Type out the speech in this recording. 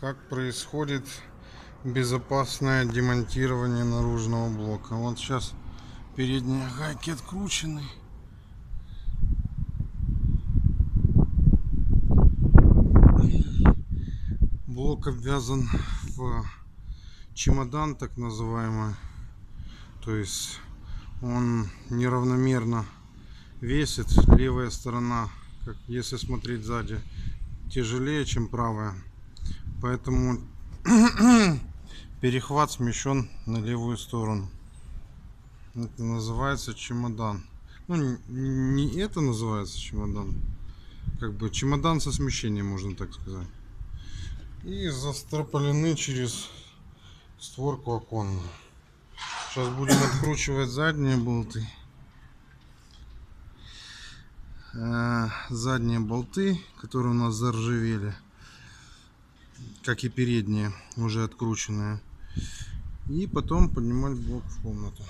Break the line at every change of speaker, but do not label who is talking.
как происходит безопасное демонтирование наружного блока. Вот сейчас передние гайки откручены. Блок обвязан в чемодан, так называемый. То есть он неравномерно весит. Левая сторона, как если смотреть сзади, тяжелее, чем правая. Поэтому перехват смещен на левую сторону. Это называется чемодан. Ну, не- это называется чемодан. Как бы чемодан со смещением, можно так сказать. И застроплены через створку оконную. Сейчас будем откручивать задние болты. Э, Задние болты, которые у нас заржавели как и передние, уже открученные. И потом поднимать блок в комнату.